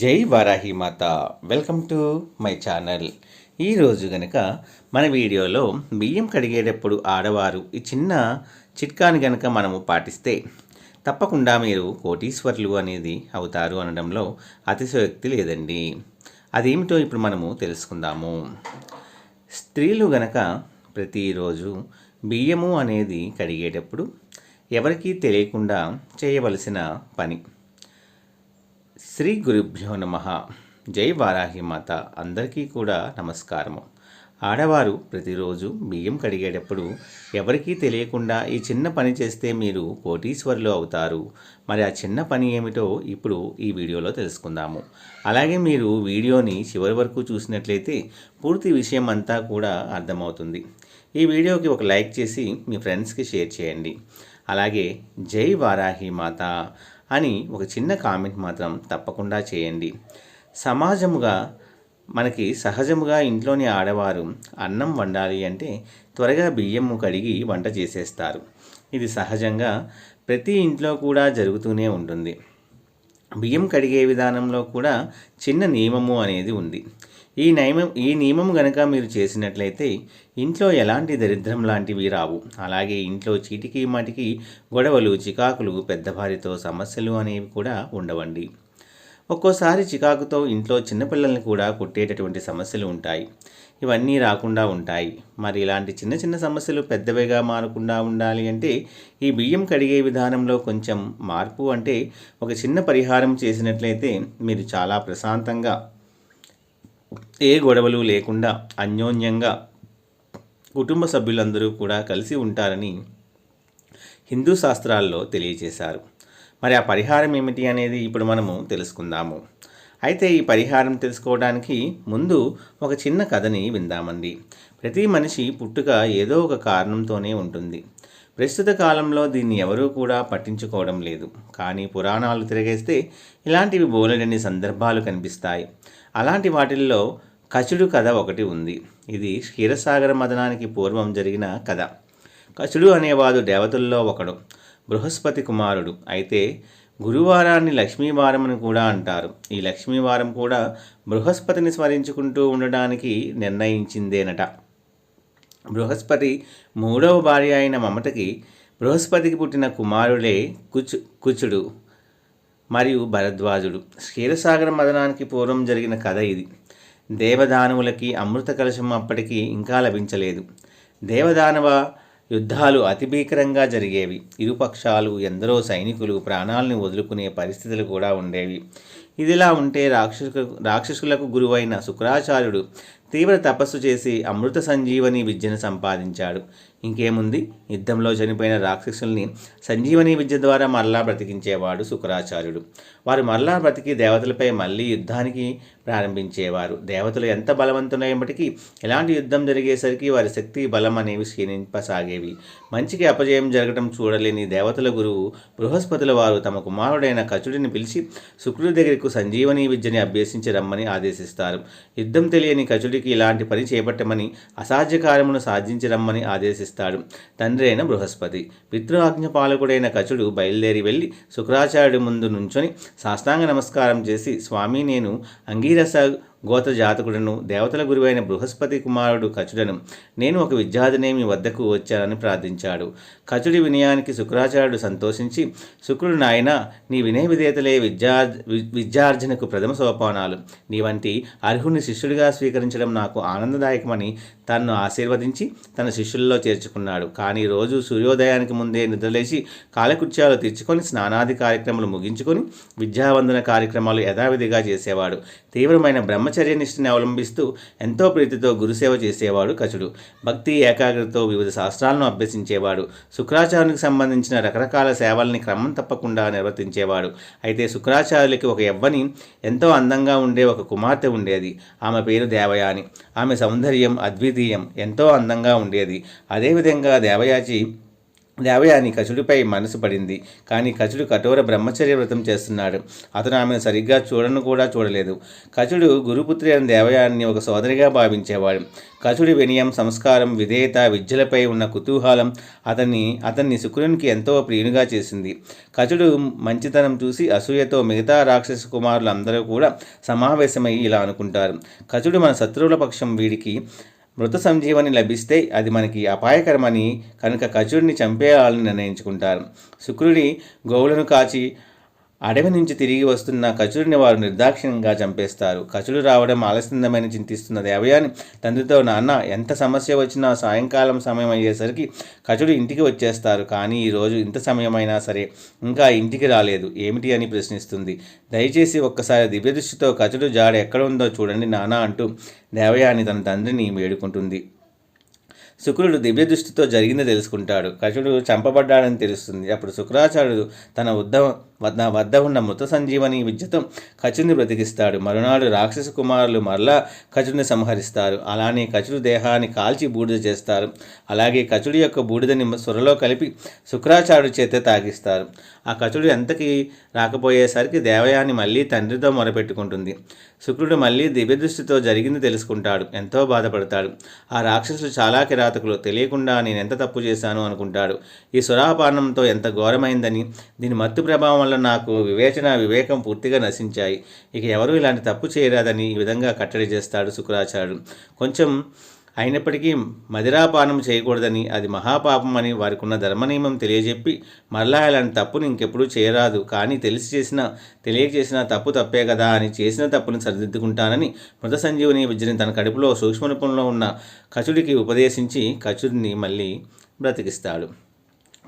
జై వారాహి మాత. Welcome to my channel. ఈరోజు గనక మన వీడియోలో బియ్యం కడిగేటప్పుడు ఆడవారు ఈ చిన్న చిట్కాని గనక మనము పాటిస్తే తప్పకుండా మీరు కోటీశ్వర్లు అనేది అవుతారు అనడంలో అతిశయోక్తి లేదండి. అదేమిటో ఇప్పుడు మనము తెలుసుకుందాము. స్త్రీలు గనక ప్రతిరోజు బియ్యము అనేది కడిగేటప్పుడు ఎవరికీ తెలియకుండా చేయవలసిన పని శ్రీ గురుభ్యో నమ. జై వారాహి మాత. అందరికీ కూడా నమస్కారము. ఆడవారు ప్రతిరోజు బియ్యం కడిగేటప్పుడు ఎవరికీ తెలియకుండా ఈ చిన్న పని చేస్తే మీరు కోటీశ్వరులు అవుతారు. మరి ఆ చిన్న పని ఏమిటో ఇప్పుడు ఈ వీడియోలో తెలుసుకుందాము. అలాగే మీరు వీడియోని చివరి వరకు చూసినట్లయితే పూర్తి విషయం అంతా కూడా అర్థమవుతుంది. ఈ వీడియోకి ఒక లైక్ చేసి మీ ఫ్రెండ్స్కి షేర్ చేయండి. అలాగే జై వారాహి మాత. అని ఒక చిన్న కామెంట్ మాత్రం తప్పకుండా చేయండి. సమాజముగా మనకి సహజముగా ఇంట్లోని ఆడవారు అన్నం వండాలి అంటే త్వరగా బియ్యము కడిగి వంట చేసేస్తారు. ఇది సహజంగా ప్రతి ఇంట్లో కూడా జరుగుతూనే ఉంటుంది. బియ్యం కడిగే విధానంలో కూడా చిన్న నియమము అనేది ఉంది. ఈ నియమం ఈ నియమం గనక మీరు చేసినట్లయితే ఇంట్లో ఎలాంటి దరిద్రం లాంటివి రావు. అలాగే ఇంట్లో చీటికి మాటికి గొడవలు చికాకులు పెద్దవారితో సమస్యలు అనేవి కూడా ఉండవండి. ఒక్కోసారి చికాకుతో ఇంట్లో చిన్నపిల్లల్ని కూడా కొట్టేటటువంటి సమస్యలు ఉంటాయి. ఇవన్నీ రాకుండా ఉంటాయి. మరి ఇలాంటి చిన్న చిన్న సమస్యలు పెద్దవిగా మారకుండా ఉండాలి అంటే ఈ బియ్యం కడిగే విధానంలో కొంచెం మార్పు అంటే ఒక చిన్న పరిహారం చేసినట్లయితే మీరు చాలా ప్రశాంతంగా ఏ గొడవలు లేకుండా అన్యోన్యంగా కుటుంబ సభ్యులందరూ కూడా కలిసి ఉంటారని హిందూ శాస్త్రాల్లో తెలియజేశారు. మరి ఆ పరిహారం ఏమిటి అనేది ఇప్పుడు మనము తెలుసుకుందాము. అయితే ఈ పరిహారం తెలుసుకోవడానికి ముందు ఒక చిన్న కథని విందామండి. ప్రతి మనిషి పుట్టుక ఏదో ఒక కారణంతోనే ఉంటుంది. ప్రస్తుత కాలంలో దీన్ని ఎవరూ కూడా పట్టించుకోవడం లేదు. కానీ పురాణాలు తిరగేస్తే ఇలాంటివి బోలెడని సందర్భాలు కనిపిస్తాయి. అలాంటి వాటిల్లో కచుడు కథ ఒకటి ఉంది. ఇది క్షీరసాగర మదనానికి పూర్వం జరిగిన కథ. కచుడు అనేవాడు దేవతల్లో ఒకడు. బృహస్పతి కుమారుడు. అయితే గురువారాన్ని లక్ష్మీవారం అని కూడా అంటారు. ఈ లక్ష్మీవారం కూడా బృహస్పతిని స్మరించుకుంటూ ఉండడానికి నిర్ణయించిందేనట. బృహస్పతి మూడవ భార్య అయిన మమతకి బృహస్పతికి పుట్టిన కుమారులే కుచు కుచుడు. మరియు భరద్వాజుడు. క్షీరసాగర మదనానికి పూర్వం జరిగిన కథ ఇది. దేవదానవులకి అమృత కలశం అప్పటికి ఇంకా లభించలేదు. దేవదానవ యుద్ధాలు అతి భీకరంగా జరిగేవి. ఇరుపక్షాలు ఎందరో సైనికులు ప్రాణాలను వదులుకునే పరిస్థితులు కూడా ఉండేవి. ఇదిలా ఉంటే రాక్షసు రాక్షసులకు గురువైన శుక్రాచార్యుడు తీవ్ర తపస్సు చేసి అమృత సంజీవని విద్యను సంపాదించాడు. ఇంకేముంది? యుద్ధంలో చనిపోయిన రాక్షసుల్ని సంజీవని విద్య ద్వారా మరలా బ్రతికించేవాడు శుక్రాచార్యుడు. వారు మరలా బ్రతికి దేవతలపై మళ్ళీ యుద్ధానికి ప్రారంభించేవారు. దేవతలు ఎంత బలవంతులైనప్పటికీ ఎలాంటి యుద్ధం జరిగేసరికి వారి శక్తి బలం అనేవి క్షీణింపసాగేవి. మంచికి అపజయం జరగడం చూడలేని దేవతల గురువు బృహస్పతుల వారు తమ కుమారుడైన కచుడిని పిలిచి శుక్రుడి దగ్గరకు సంజీవని విద్యని అభ్యసించి రమ్మని ఆదేశిస్తారు. యుద్ధం తెలియని కచుడికి ఇలాంటి పని చేపట్టమని అసాధ్య కార్యమును సాధించి రమ్మని ఆదేశిస్తాడు. తండ్రి అయిన బృహస్పతి. పితృఆజ్ఞ పాలకుడైన కచుడు బయలుదేరి వెళ్ళి శుక్రాచార్యుడి ముందు నుంచొని సాష్టాంగ నమస్కారం చేసి స్వామి నేను అంగీరస గోత్ర జాతకుడను దేవతల గురువైన బృహస్పతి కుమారుడు కచుడను నేను ఒక విద్యార్థినే మీ వద్దకు వచ్చానని ప్రార్థించాడు. కచుడి వినయానికి శుక్రాచార్యుడు సంతోషించి శుక్రుడు నాయన నీ వినయ విధేయతలే విద్యా విద్యార్జనకు ప్రథమ సోపానాలు. నీ వంటి అర్హుని శిష్యుడిగా స్వీకరించడం నాకు ఆనందదాయకమని తన్ను ఆశీర్వదించి తన శిష్యుల్లో చేర్చుకున్నాడు. కానీ రోజు సూర్యోదయానికి ముందే నిద్రలేసి కాలకృత్యాలు తీర్చుకొని స్నానాది కార్యక్రమాలు ముగించుకొని విద్యావందన కార్యక్రమాలు యథావిధిగా చేసేవాడు. తీవ్రమైన బ్రహ్మ నిష్ఠని అవలంబిస్తూ ఎంతో ప్రీతితో గురుసేవ చేసేవాడు కచుడు. భక్తి ఏకాగ్రతతో వివిధ శాస్త్రాలను అభ్యసించేవాడు. శుక్రాచార్యునికి సంబంధించిన రకరకాల సేవల్ని క్రమం తప్పకుండా నిర్వర్తించేవాడు. అయితే శుక్రాచార్యులకి ఒక యవ్వని ఎంతో అందంగా ఉండే ఒక కుమార్తె ఉండేది. ఆమె పేరు దేవయాని. ఆమె సౌందర్యం అద్వితీయం ఎంతో అందంగా ఉండేది. అదేవిధంగా దేవయాచి దేవయాని కచుడిపై మనసు పడింది. కానీ కచుడు కఠోర బ్రహ్మచర్య వ్రతం చేస్తున్నాడు. అతను ఆమెను సరిగ్గా చూడను కూడా చూడలేదు. కచుడు గురుపుత్రి అని దేవయాన్ని ఒక సోదరిగా భావించేవాడు. కచుడి వినయం సంస్కారం విధేయత విద్యలపై ఉన్న కుతూహలం అతన్ని అతన్ని శుక్రునికి ఎంతో ప్రియునిగా చేసింది. కచుడు మంచితనం చూసి అసూయతో మిగతా రాక్షస కుమారులందరూ కూడా సమావేశమై ఇలా అనుకుంటారు. కచుడు మన శత్రువుల పక్షం వీడికి మృత సంజీవని లభిస్తే అది మనకి అపాయకరమని కనుక కచుడిని చంపేయాలని నిర్ణయించుకుంటారు. శుక్రుడి గోవులను కాచి అడవి నుంచి తిరిగి వస్తున్న కచుడిని వారు నిర్దాక్షిణ్యంగా చంపేస్తారు. కచుడు రావడం ఆలస్యందమని చింతిస్తున్న దేవయాని తండ్రితో నాన్న ఎంత సమస్య వచ్చినా సాయంకాలం సమయం అయ్యేసరికి కచుడు ఇంటికి వచ్చేస్తారు. కానీ ఈరోజు ఇంత సమయమైనా సరే ఇంకా ఇంటికి రాలేదు. ఏమిటి అని ప్రశ్నిస్తుంది. దయచేసి ఒక్కసారి దివ్యదృష్టితో కచుడు జాడ ఎక్కడ ఉందో చూడండి నానా అంటూ దేవయాని తన తండ్రిని వేడుకుంటుంది శుక్రుడు దివ్య దృష్టితో జరిగింది తెలుసుకుంటాడు. కచుడు చంపబడ్డాడని తెలుస్తుంది. అప్పుడు శుక్రాచార్యుడు తన వద్ద వద్ద వద్ద ఉన్న మృత సంజీవని విద్యతో కచుని బ్రతికిస్తాడు. మరునాడు రాక్షస కుమారులు మరలా కచుడిని సంహరిస్తారు. అలానే కచుడు దేహాన్ని కాల్చి బూడిద చేస్తారు. అలాగే కచుడి యొక్క బూడిదని సొరలో కలిపి శుక్రాచార్యుడి చేత తాగిస్తారు. ఆ కచుడు ఎంతకి రాకపోయేసరికి దేవయాని మళ్ళీ తండ్రితో మొరపెట్టుకుంటుంది. శుక్రుడు మళ్ళీ దివ్యదృష్టితో జరిగింది తెలుసుకుంటాడు. ఎంతో బాధపడతాడు. ఆ రాక్షసులు చాలా కిరాతకులు తెలియకుండా నేను ఎంత తప్పు చేశాను అనుకుంటాడు. ఈ సురాపానంతో ఎంత ఘోరమైందని దీని మత్తు ప్రభావం వల్ల నాకు వివేచన వివేకం పూర్తిగా నశించాయి. ఇక ఎవరు ఇలాంటి తప్పు చేయరాదని ఈ విధంగా కట్టడి చేస్తాడు శుక్రాచార్యుడు. కొంచెం అయినప్పటికీ మదిరాపానం చేయకూడదని అది మహాపాపం అని వారికి ఉన్న ధర్మనియమం తెలియజెప్పి మరలా ఇలాంటి తప్పుని ఇంకెప్పుడు చేయరాదు. కానీ తెలిసి చేసిన తెలియక చేసిన తప్పు తప్పే కదా అని చేసిన తప్పుని సరిదిద్దుకుంటానని మృత సంజీవని విద్యని తన కడుపులో సూక్ష్మ రూపంలో ఉన్న కచుడికి ఉపదేశించి కచుడిని మళ్ళీ బ్రతికిస్తాడు.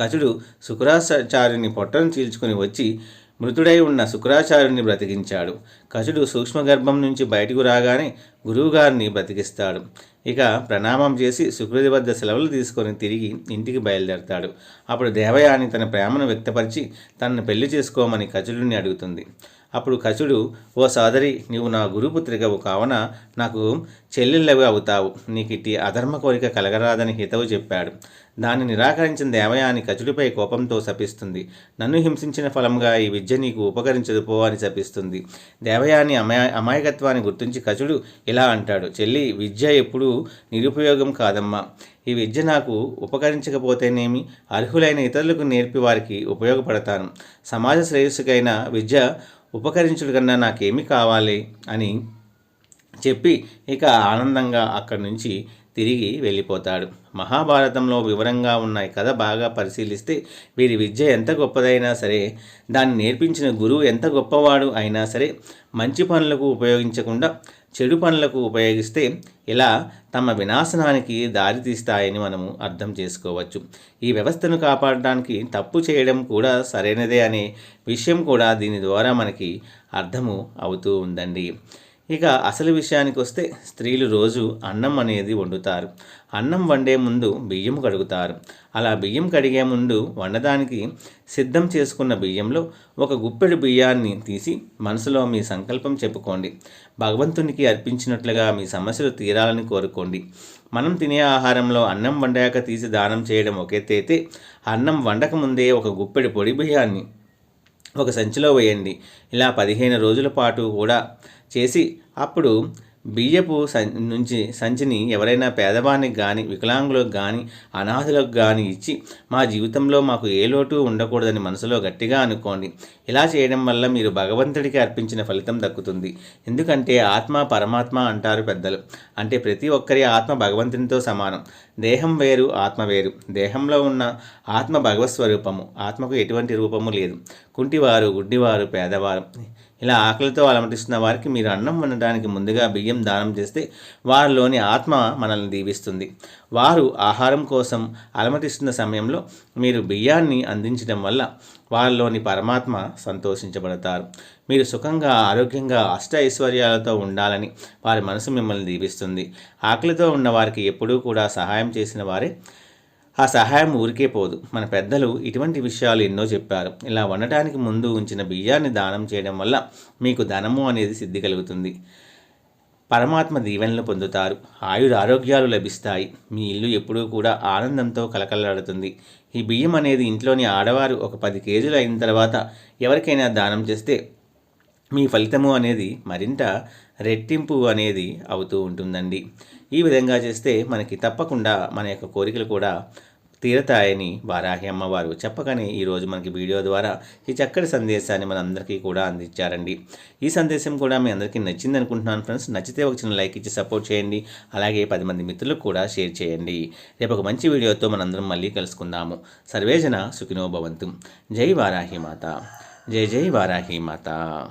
కచుడు శుక్రాచార్యుని పొట్టను చీల్చుకుని వచ్చి మృతుడై ఉన్న శుక్రాచార్యుని బ్రతికించాడు. కచుడు సూక్ష్మగర్భం నుంచి బయటకు రాగానే గురువుగారిని బ్రతికిస్తాడు. ఇక ప్రణామం చేసి శుక్రుడి వద్ద సెలవులు తీసుకొని తిరిగి ఇంటికి బయలుదేరతాడు. అప్పుడు దేవయాని తన ప్రేమను వ్యక్తపరిచి తనను పెళ్ళి చేసుకోమని కచుడిని అడుగుతుంది. అప్పుడు కచుడు ఓ సోదరి నీవు నా గురుపుత్రికవు కావున నాకు చెల్లెళ్ళవి అవుతావు. నీకు అధర్మ కోరిక కలగరాదని హితవు చెప్పాడు. దాన్ని నిరాకరించిన దేవయాని కచుడిపై కోపంతో శపిస్తుంది. నన్ను హింసించిన ఫలంగా ఈ విద్య నీకు ఉపకరించదు పో అని శపిస్తుంది. దేవయాని అమాయ అమాయకత్వాన్ని గుర్తించి కచుడు ఇలా అంటాడు చెల్లి విద్య ఎప్పుడూ నిరుపయోగం కాదమ్మా. ఈ విద్య నాకు ఉపకరించకపోతేనేమి? అర్హులైన ఇతరులకు నేర్పి వారికి ఉపయోగపడతాను. సమాజ శ్రేయస్సుకైన విద్య ఉపకరించుడు కన్నా నాకేమి కావాలి? అని చెప్పి ఇక ఆనందంగా అక్కడి నుంచి తిరిగి వెళ్ళిపోతాడు. మహాభారతంలో వివరంగా ఉన్న కథ బాగా పరిశీలిస్తే వీరి విద్య ఎంత గొప్పదైనా సరే దాన్ని నేర్పించిన గురువు ఎంత గొప్పవాడు అయినా సరే మంచి పనులకు ఉపయోగించకుండా చెడు పనులకు ఉపయోగిస్తే ఇలా తమ వినాశనానికి దారితీస్తాయని మనము అర్థం చేసుకోవచ్చు. ఈ వ్యవస్థను కాపాడడానికి తప్పు చేయడం కూడా సరైనదే అనే విషయం కూడా దీని ద్వారా మనకి అర్థము అవుతూ ఉందండి. ఇక అసలు విషయానికి వస్తే స్త్రీలు రోజు అన్నం అనేది వండుతారు. అన్నం వండే ముందు బియ్యం కడుగుతారు. అలా బియ్యం కడిగే ముందు వండడానికి సిద్ధం చేసుకున్న బియ్యంలో ఒక గుప్పెడు బియ్యాన్ని తీసి మనసులో మీ సంకల్పం చెప్పుకోండి. భగవంతునికి అర్పించినట్లుగా మీ సమస్యలు తీరాలని కోరుకోండి. మనం తినే ఆహారంలో అన్నం వండాక తీసి దానం చేయడం ఒకెత్తైతే అన్నం వండక ముందే ఒక గుప్పెడు పొడి బియ్యాన్ని ఒక సంచిలో వేయండి. ఇలా పదిహేను రోజుల పాటు కూడా చేసి అప్పుడు బియ్యపు సం నుంచి సంచిని ఎవరైనా పేదవానికి కానీ వికలాంగులకు కానీ అనాథులకు కానీ ఇచ్చి మా జీవితంలో మాకు ఏ లోటు ఉండకూడదని మనసులో గట్టిగా అనుకోండి. ఇలా చేయడం వల్ల మీరు భగవంతుడికి అర్పించిన ఫలితం దక్కుతుంది. ఎందుకంటే ఆత్మ పరమాత్మ అంటారు పెద్దలు. అంటే ప్రతి ఒక్కరి ఆత్మ భగవంతునితో సమానం. దేహం వేరు ఆత్మ వేరు. దేహంలో ఉన్న ఆత్మ భగవత్ స్వరూపము. ఆత్మకు ఎటువంటి రూపము లేదు. కుంటివారు గుడ్డివారు పేదవారు. ఇలా ఆకలితో అలమటిస్తున్న వారికి మీరు అన్నం వండడానికి ముందుగా బియ్యం దానం చేస్తే వారిలోని ఆత్మ మనల్ని దీవిస్తుంది. వారు ఆహారం కోసం అలమటిస్తున్న సమయంలో మీరు బియ్యాన్ని అందించడం వల్ల వారిలోని పరమాత్మ సంతోషించబడతారు. మీరు సుఖంగా ఆరోగ్యంగా అష్ట ఐశ్వర్యాలతో ఉండాలని వారి మనసు మిమ్మల్ని దీవిస్తుంది. ఆకలితో ఉన్న వారికి ఎప్పుడూ కూడా సహాయం చేసిన వారే ఆ సహాయం ఊరికే పోదు. మన పెద్దలు ఇటువంటి విషయాలు ఎన్నో చెప్పారు. ఇలా వండటానికి ముందు ఉంచిన బియ్యాన్ని దానం చేయడం వల్ల మీకు ధనము అనేది సిద్ధి కలుగుతుంది. పరమాత్మ దీవెనలు పొందుతారు. ఆయుర ఆరోగ్యాలు లభిస్తాయి. మీ ఇల్లు ఎప్పుడూ కూడా ఆనందంతో కలకలాడుతుంది ఈ బియ్యం అనేది ఇంట్లోని ఆడవారు ఒక పది కేజీలు అయిన తర్వాత ఎవరికైనా దానం చేస్తే మీ ఫలితము అనేది మరింత రెట్టింపు అనేది అవుతూ ఉంటుందండి. ఈ విధంగా చేస్తే మనకి తప్పకుండా మన యొక్క కోరికలు కూడా తీరతాయని వారాహి అమ్మవారు చెప్పగానే ఈరోజు మనకి వీడియో ద్వారా ఈ చక్కటి సందేశాన్ని మన అందరికీ కూడా అందించారండి. ఈ సందేశం కూడా మీ అందరికీ నచ్చింది అనుకుంటున్నాను ఫ్రెండ్స్. నచ్చితే ఒక చిన్న లైక్ ఇచ్చి సపోర్ట్ చేయండి. అలాగే పది మంది మిత్రులకు కూడా షేర్ చేయండి. రేపు ఒక మంచి వీడియోతో మనందరం మళ్ళీ కలుసుకుందాము. సర్వేజన సుఖినో భవంతు. జై వారాహి మాత. జై జై వారాహి మాత.